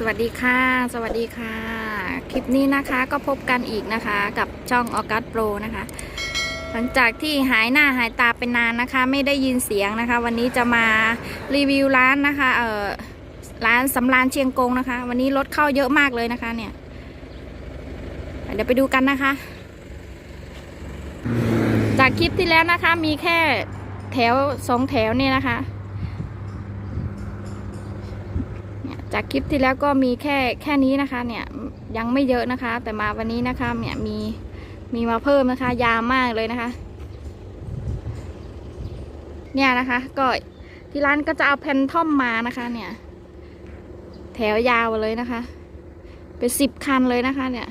สวัสดีค่ะ สวัสดีค่ะ คลิปนี้นะคะก็พบกันอีกนะคะกับช่องออกัสโปรนะคะ หลังจากที่หายหน้าหายตาเป็นนานนะคะ ไม่ได้ยินเสียงนะคะ วันนี้จะมารีวิวร้านนะคะเออร้านสำรานเชียงกงนะคะ วันนี้รถเข้าเยอะมากเลยนะคะเนี่ย เดี๋ยวไปดูกันนะคะ จากคลิปที่แล้วนะคะมีแค่แถวสองแถวเนี่ยนะคะ เนี่ย จากคลิปที่แล้วก็มีแค่แค่นี้นะคะ เนี่ยยังไม่เยอะนะคะ แต่มาวันนี้นะคะเนี่ยมีมีมาเพิ่มนะคะ ยาวมากเลยนะคะ เนี่ยนะคะ ก็ที่ร้านก็จะเอาแผ่นท่อมมานะคะ เนี่ย แถวยาวเลยนะคะ เป็นสิบคันเลยนะคะ เนี่ย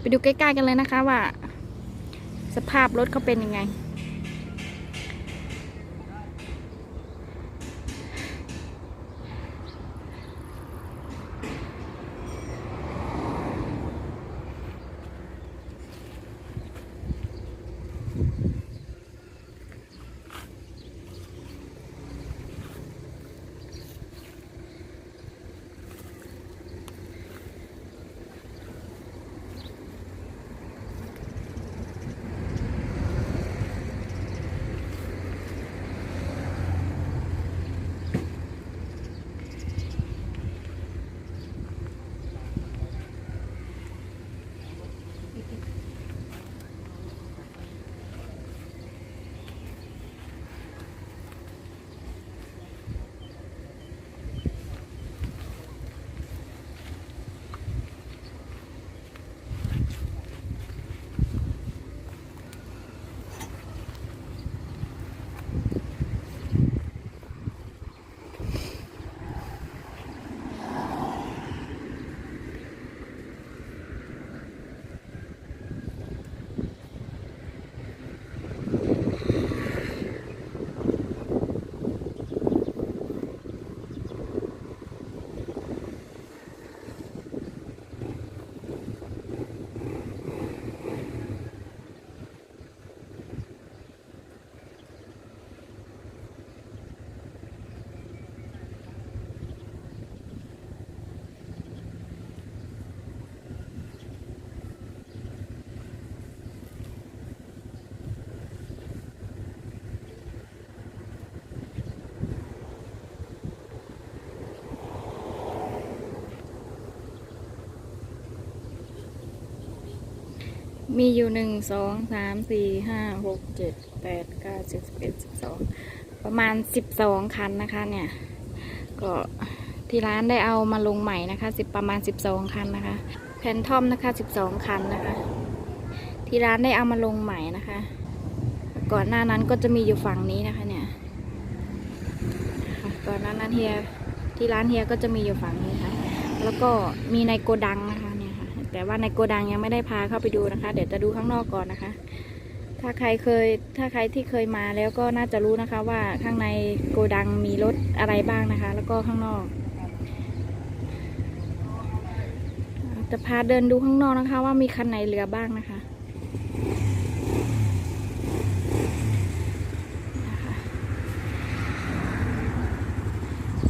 ไปดูใกล้ๆกันเลยนะคะว่า สภาพรถเขาเป็นยังไง มีอยู่หนึ่งสองสามสี่ห้าหกเจ็ดแปดเก้าสิบสิบเอ็ดสิบสองประมาณสิบสองคันนะคะเนี่ย ก็ที่ร้านได้เอามาลงใหม่นะคะสิบประมาณสิบสองคันนะคะแพนทอมนะคะสิบสองคันนะคะ ที่ร้านได้เอามาลงใหม่นะคะ ก่อนหน้านั้นก็จะมีอยู่ฝั่งนี้นะคะเนี่ยก่อนหน้านั้นเฮียที่ร้านเฮียก็จะมีอยู่ฝั่งนี้ค่ะ แล้วก็มีในโกดังนะคะ แต่ว่าในโกดังยังไม่ได้พาเข้าไปดูนะคะ เดี๋ยวจะดูข้างนอกก่อนนะคะ ถ้าใครเคยถ้าใครที่เคยมาแล้วก็น่าจะรู้นะคะว่าข้างในโกดังมีรถอะไรบ้างนะคะ แล้วก็ข้างนอก จะพาเดินดูข้างนอกนะคะ ว่ามีคันไหนเหลือบ้างนะคะนะคะ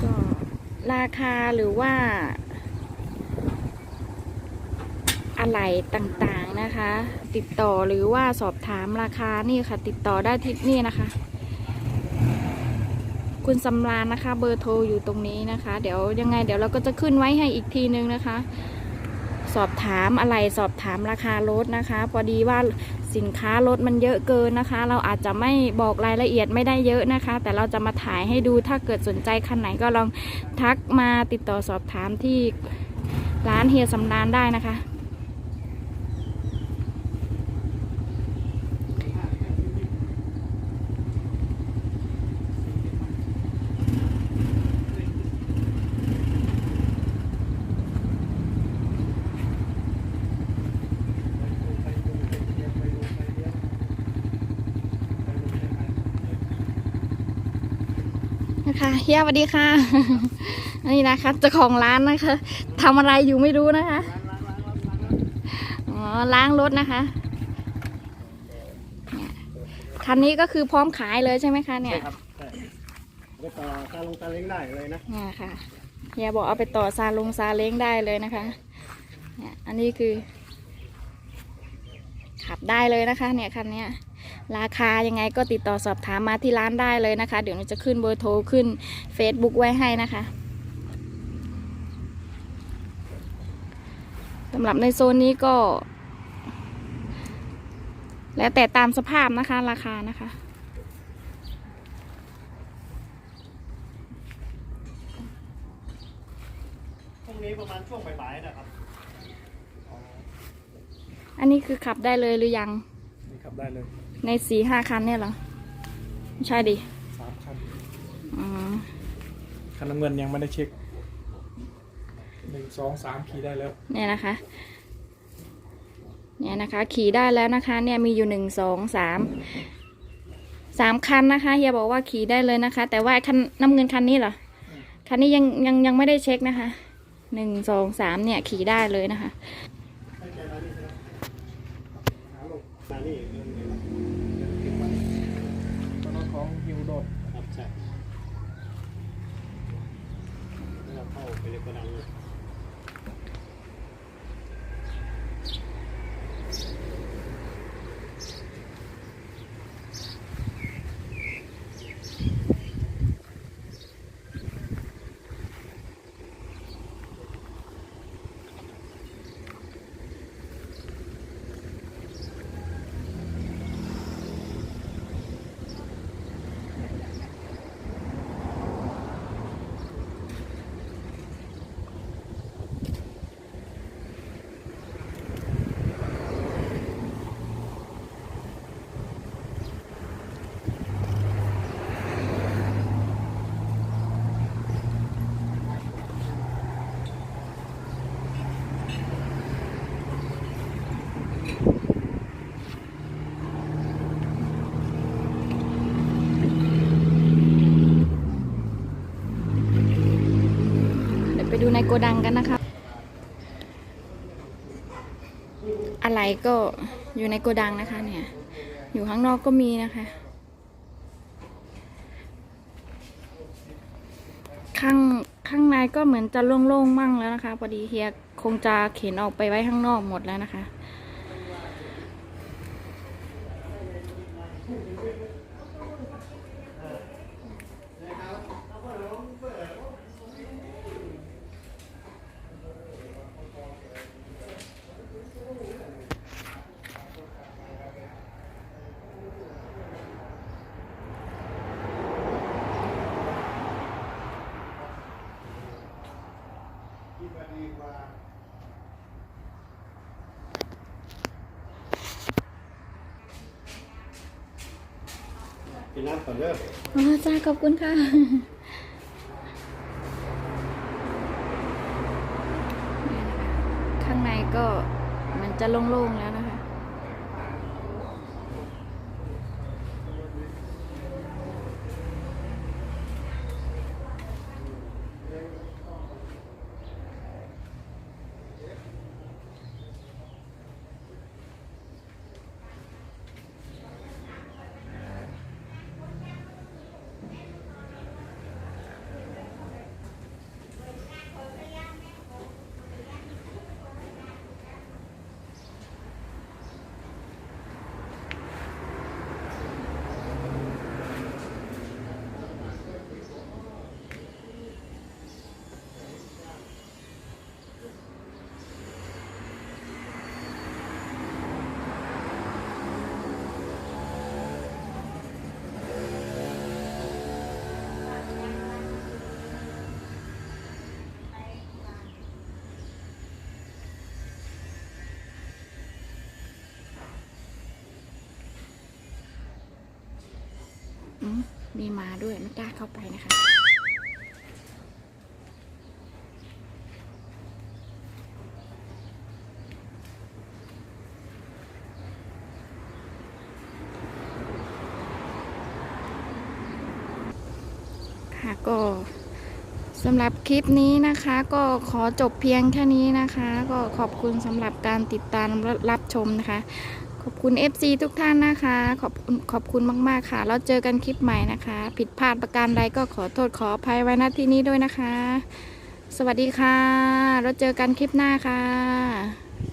ก็ราคาหรือว่า อะไรต่างๆนะคะ ติดต่อหรือว่าสอบถามราคานี่ค่ะ ติดต่อได้ที่นี่นะคะ คุณสำรานนะคะ เบอร์โทรอยู่ตรงนี้นะคะ เดี๋ยวยังไง เดี๋ยวเราก็จะขึ้นไว้ให้อีกทีนึงนะคะ สอบถามอะไรสอบถามราคารถนะคะ พอดีว่าสินค้ารถมันเยอะเกินนะคะ เราอาจจะไม่บอกรายละเอียดไม่ได้เยอะนะคะ แต่เราจะมาถ่ายให้ดูถ้าเกิดสนใจคันไหนก็ลองทักมาติดต่อสอบถามที่ร้านเฮียสำรานได้นะคะ นะคะเฮียสวัสดีค่ะ นี่นะคะเจ้าของร้านนะคะทำอะไรอยู่ไม่รู้นะคะอ๋อล้างรถนะคะเนี่ยคันนี้ก็คือพร้อมขายเลยใช่ไหมคะเนี่ยใช่ครับใช่ไปต่อการลงการเล้งได้เลยนะเนี่ยค่ะเฮียบอกเอาไปต่อซาลงซาเล้งได้เลยนะคะเนี่ยอันนี้คือ ขับได้เลยนะคะ เนี่ยคันเนี้ย ราคายังไงก็ติดต่อสอบถามมาที่ร้านได้เลยนะคะ เดี๋ยวหนูจะขึ้นเบอร์โทรขึ้น Facebook ไว้ให้นะคะสำหรับในโซนนี้ก็ แล้วแต่ตามสภาพนะคะราคานะคะพรุ่งนี้ประมาณช่วงบ่ายๆนะครับ อันนี้คือขับได้เลยหรือยัง นี่ขับได้เลย ในสี่ห้าคันเนี่ยเหรอไม่ใช่ดิสามคันอืมคันน้ำเงินยังไม่ได้เช็คหนึ่งสองสามขี่ได้แล้ว เนี่ยนะคะ เนี่ยนะคะ ขี่ได้แล้วนะคะ เนี่ยมีอยู่หนึ่งสองสามสามคันนะคะเฮียบอกว่าขี่ได้เลยนะคะ แต่ว่าคันน้ำเงินคันนี้เหรอคันนี้ยังยังยังไม่ได้เช็คนะคะหนึ่งสองสามเนี่ยขี่ได้เลยนะคะ มานี่ ตัวรถของฮิวโดด ครับใช่ แล้วเรา โกดังเลยเดี๋ยวไปดูในโกดังกันนะคะ อะไรก็อยู่ในโกดังนะคะเนี่ย อยู่ข้างนอกก็มีนะคะ ข้างข้างในก็เหมือนจะโล่งๆมั่งแล้วนะคะ พอดีเฮียคงจะเข็นออกไปไว้ข้างนอกหมดแล้วนะคะ กินน้ำก่อนเด้ออ๋อจ้าขอบคุณค่ะ ข้างในก็มันจะโล่งๆแล้วนะคะ อื มีหมาด้วยไม่กล้าเข้าไปนะคะ ค่ะก็สำหรับคลิปนี้นะคะก็ขอจบเพียงแค่นี้นะคะ ก็ขอบคุณสำหรับการติดตามรับชมนะคะ ขอบคุณ FC ทุกท่านนะคะ ขอบคุณขอบคุณมาก ๆ ค่ะ แล้วเจอกันคลิปใหม่นะคะ ผิดพลาดประการใดก็ขอโทษขออภัยไว้ณที่นี้ด้วยนะคะ สวัสดีค่ะ แล้วเจอกันคลิปหน้าค่ะ